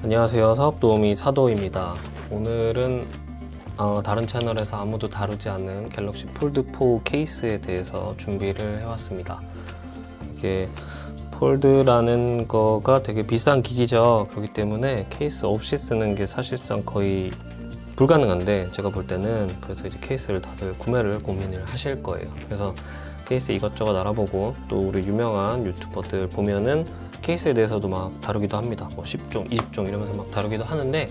안녕하세요. 사업도우미 사도입니다. 오늘은 어, 다른 채널에서 아무도 다루지 않는 갤럭시 폴드4 케이스에 대해서 준비를 해왔습니다. 이게 폴드라는 거가 되게 비싼 기기죠. 그렇기 때문에 케이스 없이 쓰는 게 사실상 거의 불가능한데 제가 볼 때는 그래서 이제 케이스를 다들 구매를 고민을 하실 거예요. 그래서 케이스 이것저것 알아보고 또 우리 유명한 유튜버들 보면은 케이스에 대해서도 막 다루기도 합니다. 뭐 10종, 20종 이러면서 막 다루기도 하는데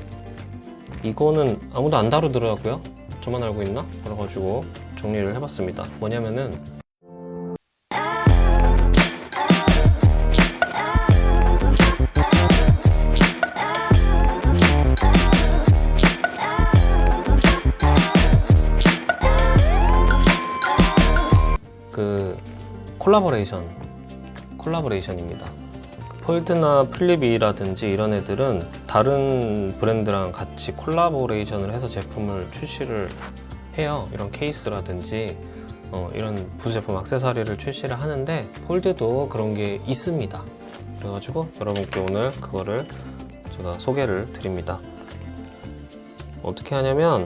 이거는 아무도 안 다루더라고요. 저만 알고 있나? 그래가지고 정리를 해봤습니다. 뭐냐면은 그 콜라보레이션 콜라보레이션입니다. 폴드나 플립이라든지 이런 애들은 다른 브랜드랑 같이 콜라보레이션을 해서 제품을 출시를 해요. 이런 케이스라든지 어, 이런 부제품 액세서리를 출시를 하는데 폴드도 그런 게 있습니다. 그래가지고 여러분께 오늘 그거를 제가 소개를 드립니다. 어떻게 하냐면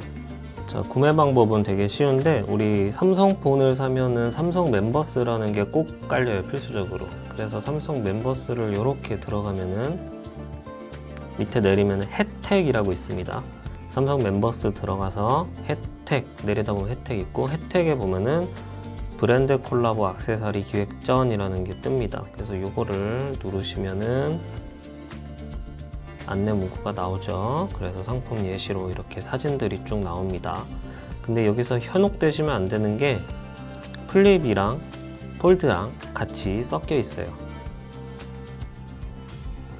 자, 구매 방법은 되게 쉬운데 우리 삼성폰을 사면은 삼성 멤버스라는 게 꼭 깔려요 필수적으로. 그래서 삼성 멤버스를 이렇게 들어가면은 밑에 내리면 혜택이라고 있습니다. 삼성 멤버스 들어가서 혜택 내리다 보면 혜택 있고 혜택에 보면은 브랜드 콜라보 액세서리 기획전이라는 게 뜹니다. 그래서 요거를 누르시면은 안내 문구가 나오죠. 그래서 상품 예시로 이렇게 사진들이 쭉 나옵니다. 근데 여기서 현혹되시면 안 되는 게 플립이랑 폴드랑 같이 섞여 있어요.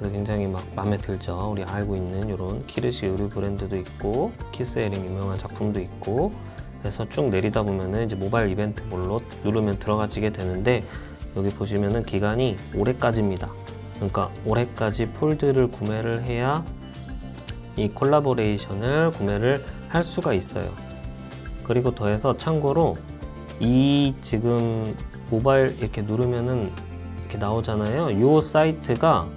굉장히 막 마음에 들죠. 우리 알고 있는 이런 키르시 의류 브랜드도 있고 키스에림 유명한 작품도 있고 그래서 쭉 내리다 보면은 이제 모바일 이벤트 몰로 누르면 들어가지게 되는데 여기 보시면은 기간이 올해까지입니다. 그러니까 올해까지 폴드를 구매를 해야 이 콜라보레이션을 구매를 할 수가 있어요. 그리고 더해서 참고로 이 지금 모바일 이렇게 누르면은 이렇게 나오잖아요. 이 사이트가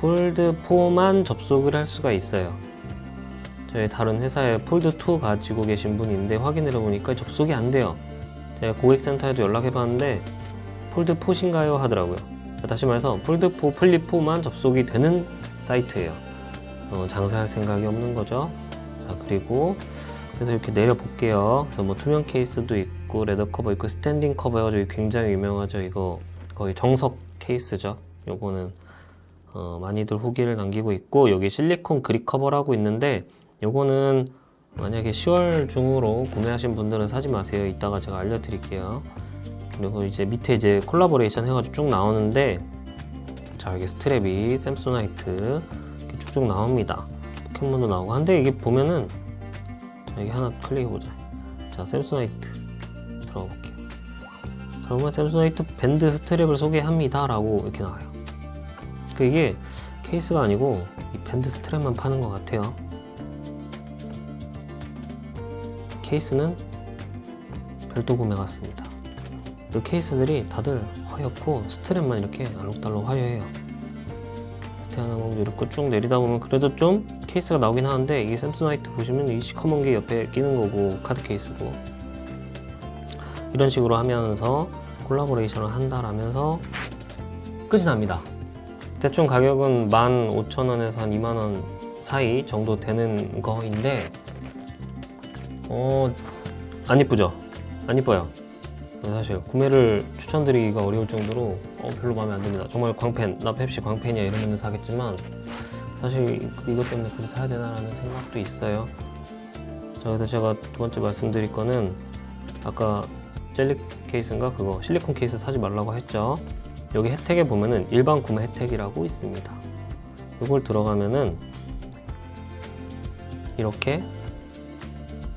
폴드 4만 접속을 할 수가 있어요. 저희 다른 회사에 폴드 2 가지고 계신 분인데 확인해 보니까 접속이 안 돼요. 제가 고객센터에도 연락해 봤는데 폴드 4신가요 하더라고요. 다시 말해서 폴드4, 플립4만 접속이 되는 사이트예요. 어, 장사할 생각이 없는 거죠. 자, 그리고 그래서 이렇게 내려 볼게요. 그래서 뭐 투명 케이스도 있고 레더 커버 있고 스탠딩 커버 해가지고 굉장히 유명하죠. 이거 거의 정석 케이스죠. 요거는 어, 많이들 후기를 남기고 있고 여기 실리콘 그립 커버라고 있는데 요거는 만약에 10월 중으로 구매하신 분들은 사지 마세요. 이따가 제가 알려드릴게요. 그리고 이제 밑에 이제 콜라보레이션 해가지고 쭉 나오는데 자 여기 스트랩이 샘소나이트 쭉쭉 나옵니다. 포켓몬도 나오고 한데 이게 보면은 자 여기 하나 클릭해보자. 자 샘소나이트 들어가 볼게요. 그러면 샘소나이트 밴드 스트랩을 소개합니다 라고 이렇게 나와요. 그 이게 케이스가 아니고 이 밴드 스트랩만 파는 것 같아요. 케이스는 별도 구매 같습니다 이 케이스들이 다들 허옇고 스트랩만 이렇게 알록달록 화려해요. 스테 하나만 이렇게 쭉 내리다 보면 그래도 좀 케이스가 나오긴 하는데 이게 샘소나이트 보시면 이 시커먼 게 옆에 끼는 거고 카드 케이스고 이런 식으로 하면서 콜라보레이션을 한다라면서 끝이 납니다. 대충 가격은 15,000원에서 한 2만원 사이 정도 되는 거인데 어... 안 이쁘죠? 안 이뻐요. 사실 구매를 추천드리기가 어려울 정도로 어, 별로 마음에 안 듭니다. 정말 광팬, 나 펩시 광팬이야 이러면 사겠지만 사실 이것 때문에 굳이 사야 되나라는 생각도 있어요. 자, 그래서 제가 두 번째 말씀드릴 거는 아까 젤리 케이스인가 그거 실리콘 케이스 사지 말라고 했죠. 여기 혜택에 보면은 일반 구매 혜택이라고 있습니다. 이걸 들어가면은 이렇게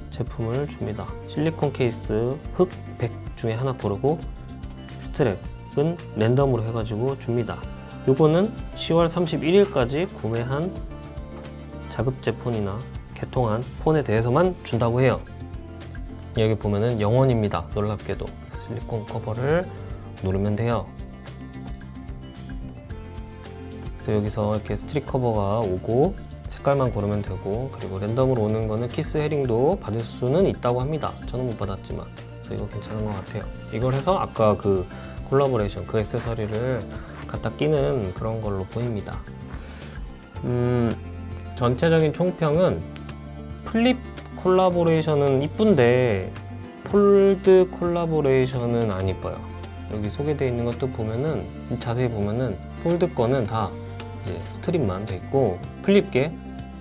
제품을 줍니다. 실리콘 케이스 흑100 중에 하나 고르고 스트랩은 랜덤으로 해가지고 줍니다. 요거는 10월 31일까지 구매한 자급제 폰이나 개통한 폰에 대해서만 준다고 해요. 여기 보면은 영원입니다. 놀랍게도 실리콘 커버를 누르면 돼요. 여기서 이렇게 스트릭 커버가 오고 색깔만 고르면 되고 그리고 랜덤으로 오는 거는 키스 헤링도 받을 수는 있다고 합니다. 저는 못 받았지만 그래서 이거 괜찮은 것 같아요. 이걸 해서 아까 그 콜라보레이션 그 액세서리를 갖다 끼는 그런 걸로 보입니다. 음, 전체적인 총평은 플립 콜라보레이션은 이쁜데 폴드 콜라보레이션은 안 이뻐요. 여기 소개되어 있는 것도 보면은 자세히 보면은 폴드 거는 다 이제 스트립만 돼 있고 플립게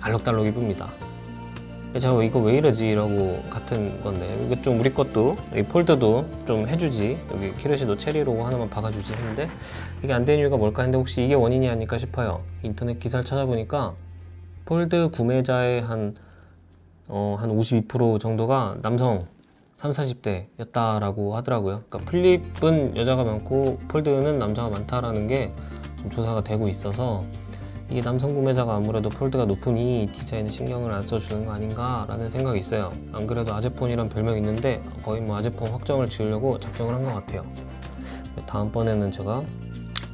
알록달록 이쁩니다. 제가 이거 왜 이러지? 라고 같은 건데. 이거 좀 우리 것도 이 폴드도 좀 해주지. 여기 키르시도 체리 로고 하나만 박아주지 했는데 이게 안 되는 이유가 뭘까 했는데 혹시 이게 원인이 아닐까 싶어요. 인터넷 기사를 찾아보니까 폴드 구매자의 한, 어, 한 52% 정도가 남성 30, 40대였다라고 하더라고요. 그러니까 플립은 여자가 많고 폴드는 남자가 많다라는 게 좀 조사가 되고 있어서 이게 남성 구매자가 아무래도 폴드가 높으니 디자인에 신경을 안 써주는 거 아닌가라는 생각이 있어요. 안 그래도 아제폰이란 별명이 있는데 거의 뭐 아제폰 확정을 지으려고 작정을 한 것 같아요. 다음번에는 제가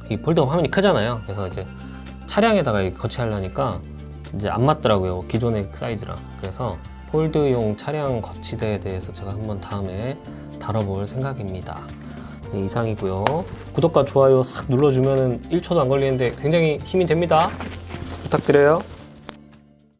이 폴드 화면이 크잖아요. 그래서 이제 차량에다가 거치하려니까 이제 안 맞더라고요. 기존의 사이즈랑. 그래서 폴드용 차량 거치대에 대해서 제가 한번 다음에 다뤄볼 생각입니다. 네, 이상이고요. 구독과 좋아요 싹 눌러주면 1초도 안 걸리는데 굉장히 힘이 됩니다. 부탁드려요.